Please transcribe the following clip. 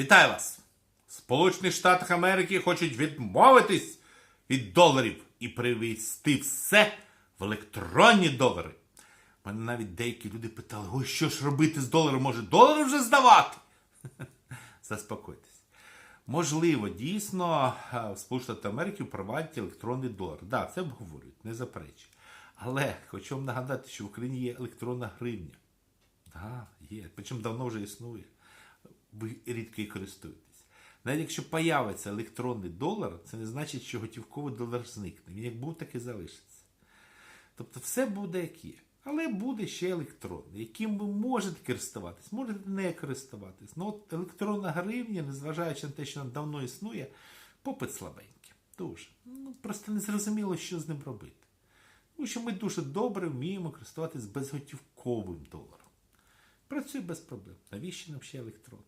Вітаю вас! Сполучених Штатах Америки хочуть відмовитись від доларів і привести все в електронні долари. Мене навіть деякі люди питали: ой, що ж робити з доларом? Може, долари вже здавати? Заспокойтесь. Можливо, дійсно в Сполучених Америки впровадять електронний долар. Так, це обговорюють, не заперечую. Але хочу вам нагадати, що в Україні є електронна гривня. Так, є. Причому давно вже існує. Ви рідко її користуєтесь. Навіть якщо появиться електронний долар, це не значить, що готівковий долар зникне. Він як був, так і залишиться. Тобто все буде як є. Але буде ще електронний, яким ви можете користуватись, можете не користуватись. Ну от електронна гривня, незважаючи на те, що вона давно існує, попит слабенький. Дуже. Ну, просто не зрозуміло, що з ним робити. Тому що ми дуже добре вміємо користуватись безготівковим доларом. Працює без проблем. Навіщо нам ще електрон?